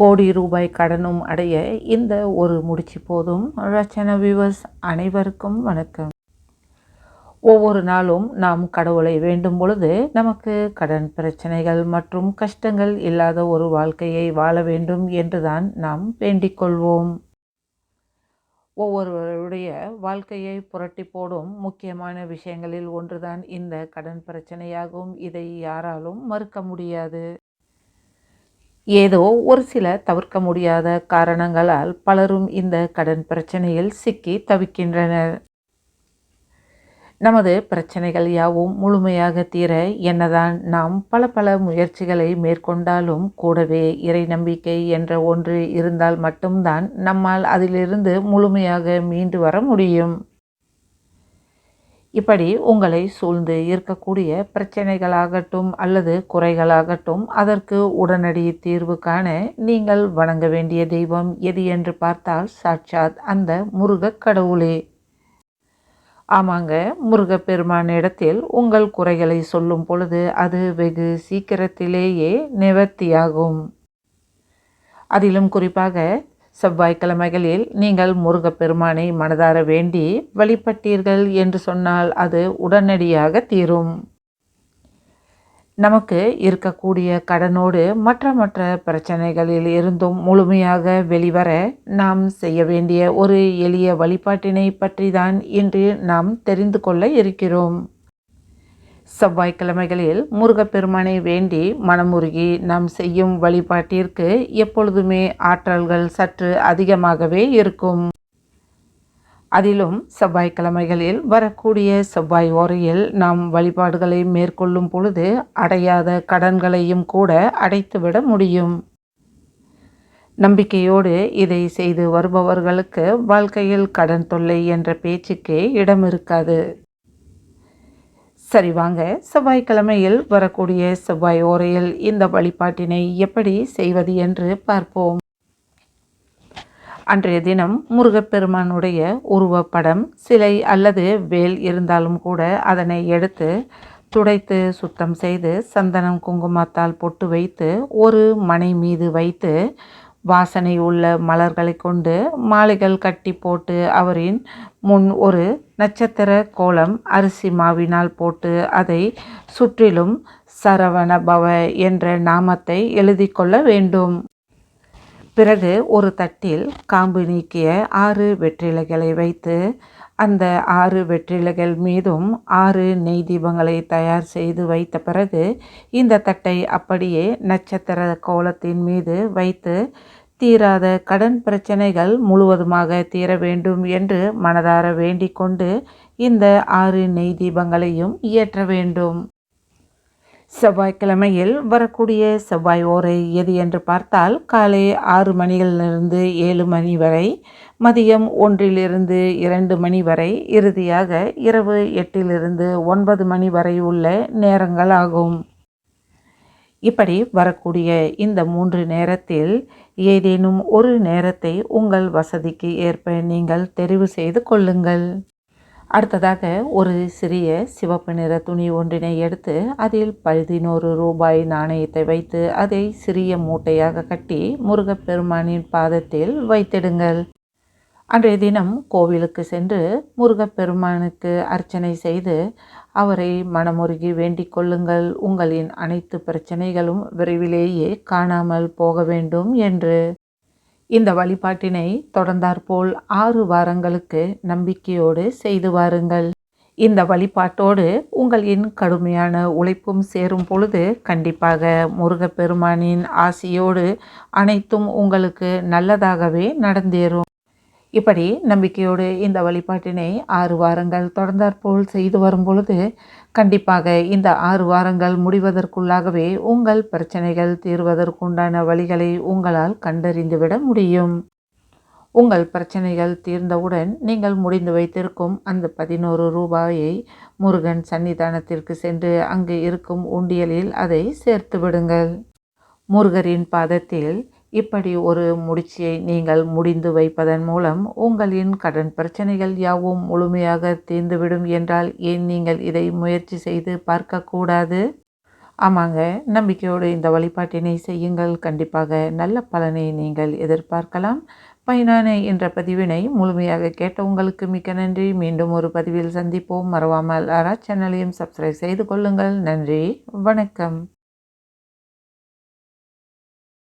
கோடி ரூபாய் கடனும் அடைய இந்த ஒரு முடிச்சு போதும். ரச்சன வியூவர்ஸ் அனைவருக்கும் வணக்கம். ஒவ்வொரு நாளும் நாம் கடவுளை வேண்டும் பொழுது நமக்கு கடன் பிரச்சனைகள் மற்றும் கஷ்டங்கள் இல்லாத ஒரு வாழ்க்கையை வாழ வேண்டும் என்றுதான் நாம் வேண்டிக் கொள்வோம். ஒவ்வொருவருடைய வாழ்க்கையை புரட்டி போடும் முக்கியமான விஷயங்களில் ஒன்றுதான் இந்த கடன் பிரச்சனையாகும். இதை யாராலும் மறுக்க முடியாது. ஏதோ ஒரு சில தவிர்க்க முடியாத காரணங்களால் பலரும் இந்த கடன் பிரச்சனையில் சிக்கி தவிக்கின்றனர். நமது பிரச்சனைகள் யாவும் முழுமையாக தீர என்னதான் நாம் பல பல முயற்சிகளை மேற்கொண்டாலும் கூடவே இறை நம்பிக்கை என்ற ஒன்று இருந்தால் மட்டும்தான் நம்மால் அதிலிருந்து முழுமையாக மீண்டு வர முடியும். இப்படி உங்களை சூழ்ந்து இருக்கக்கூடிய பிரச்சனைகளாகட்டும் அல்லது குறைகளாகட்டும் அதற்கு உடனடி தீர்வு காண நீங்கள் வணங்க வேண்டிய தெய்வம் எது என்று பார்த்தால் சாட்சாத் அந்த முருகக் கடவுளே. ஆமாங்க முருகப்பெருமானிடத்தில் உங்கள் குறைகளை சொல்லும் பொழுது அது வெகு சீக்கிரத்திலேயே நிவர்த்தியாகும். அதிலும் குறிப்பாக செவ்வாய்க்கிழமைகளில் நீங்கள் முருகப்பெருமானை மனதார வேண்டி வழிபட்டீர்கள் என்று சொன்னால் அது உடனடியாக தீரும். நமக்கு இருக்கக்கூடிய கடனோடு மற்ற மற்ற பிரச்சனைகளில் இருந்தும் முழுமையாக வெளிவர நாம் செய்ய வேண்டிய ஒரு எளிய வழிபாட்டினை பற்றி தான் இன்று நாம் தெரிந்து கொள்ள இருக்கிறோம். செவ்வாய்க்கிழமைகளில் முருகப்பெருமானை வேண்டி மனமுருகி நாம் செய்யும் வழிபாட்டிற்கு எப்பொழுதுமே ஆற்றல்கள் சற்று அதிகமாகவே இருக்கும். அதிலும் செவ்வாய்க்கிழமைகளில் வரக்கூடிய செவ்வாய் ஓரையில் நாம் வழிபாடுகளை மேற்கொள்ளும் பொழுது அடையாத கடன்களையும் கூட அடைத்துவிட முடியும். நம்பிக்கையோடு இதை செய்து வருபவர்களுக்கு வாழ்க்கையில் கடன் தொல்லை என்ற பேச்சுக்கே இடம் இருக்காது சரி வாங்க. செவ்வாய்க்கிழமையில் வரக்கூடிய செவ்வாய் ஓரையில் இந்த வழிபாட்டினை எப்படி செய்வது என்று பார்ப்போம். அன்றைய தினம் முருகப்பெருமானுடைய உருவப்படம் சிலை அல்லது வேல் இருந்தாலும் கூட அதனை எடுத்து துடைத்து சுத்தம் செய்து சந்தனம் குங்குமத்தால் பொட்டு வைத்து ஒரு மனை மீது வைத்து வாசனை உள்ள மலர்களை கொண்டு மாலைகள் கட்டி போட்டு அவரின் முன் ஒரு நட்சத்திர கோலம் அரிசி மாவினால் போட்டு அதை சுற்றிலும் சரவண பவ என்ற நாமத்தை எழுதி கொள்ள வேண்டும். பிறகு ஒரு தட்டில் காம்பு நீக்கிய ஆறு வெற்றிலைகளை வைத்து அந்த ஆறு வெற்றிலைகள் மீதும் ஆறு நெய் தீபங்களை தயார் செய்து வைத்த பிறகு இந்த தட்டை அப்படியே நட்சத்திர கோலத்தின் மீது வைத்து தீராத கடன் பிரச்சனைகள் முழுவதுமாக தீர வேண்டும் என்று மனதார வேண்டிக் கொண்டு இந்த ஆறு நெய் தீபங்களையும் இயற்ற வேண்டும். செவ்வாய்க்கிழமையில் வரக்கூடிய செவ்வாய் ஓரை எது என்று பார்த்தால் காலை ஆறு மணிகளிலிருந்து ஏழு மணி வரை மதியம் ஒன்றிலிருந்து இரண்டு மணி வரை இறுதியாக இரவு எட்டிலிருந்து ஒன்பது மணி வரை உள்ள நேரங்கள் ஆகும் இப்படி வரக்கூடிய இந்த மூன்று நேரத்தில் ஏதேனும் ஒரு நேரத்தை உங்கள் வசதிக்கு ஏற்ப நீங்கள் தெரிவு செய்து கொள்ளுங்கள். அடுத்ததாக ஒரு சிறிய சிவப்பு நிற துணி ஒன்றினை எடுத்து அதில் பதினோரு ரூபாய் நாணயத்தை வைத்து அதை சிறிய மூட்டையாக கட்டி முருகப்பெருமானின் பாதத்தில் வைத்திடுங்கள். அன்றைய தினம் கோவிலுக்கு சென்று முருகப்பெருமானுக்கு அர்ச்சனை செய்து அவரை மனமுருகி வேண்டிக் கொள்ளுங்கள். உங்களின் அனைத்து பிரச்சனைகளும் விரைவிலேயே காணாமல் போக வேண்டும் என்று. இந்த வழிபாட்டினை தொடர்ந்தாற்போல் ஆறு வாரங்களுக்கு நம்பிக்கையோடு செய்து வாருங்கள். இந்த வழிபாட்டோடு உங்களின் கடுமையான உழைப்பும் சேரும் பொழுது கண்டிப்பாக முருகப்பெருமானின் ஆசியோடு அனைத்தும் உங்களுக்கு நல்லதாகவே நடந்தேறும். இப்படி நம்பிக்கையோடு இந்த வழிபாட்டினை ஆறு வாரங்கள் தொடர்ந்தாற்போல் செய்து வரும் பொழுது கண்டிப்பாக இந்த ஆறு வாரங்கள் முடிவதற்குள்ளாகவே உங்கள் பிரச்சனைகள் தீர்வதற்குண்டான வழிகளை உங்களால் கண்டறிந்துவிட முடியும். உங்கள் பிரச்சனைகள் தீர்ந்தவுடன் நீங்கள் முடிந்து வைத்திருக்கும் அந்த பதினோரு ரூபாயை முருகன் சன்னிதானத்திற்கு சென்று அங்கு இருக்கும் உண்டியலில் அதை சேர்த்து விடுங்கள். முருகரின் பாதத்தில் இப்படி ஒரு முடிச்சியை நீங்கள் முடிந்து வைப்பதன் மூலம் உங்களின் கடன் பிரச்சனைகள் யாவும் முழுமையாக தீர்ந்துவிடும் என்றால் ஏன் நீங்கள் இதை முயற்சி செய்து பார்க்கக்கூடாது? ஆமாங்க நம்பிக்கையோடு இந்த வழிபாட்டினை செய்யுங்கள். கண்டிப்பாக நல்ல பலனை நீங்கள் எதிர்பார்க்கலாம். பயனான என்ற பதிவினை முழுமையாக கேட்ட உங்களுக்கு மிக்க நன்றி. மீண்டும் ஒரு பதிவில் சந்திப்போம். மறவாமல் அரா சேனலையும் சப்ஸ்கிரைப் செய்து கொள்ளுங்கள். நன்றி. வணக்கம்.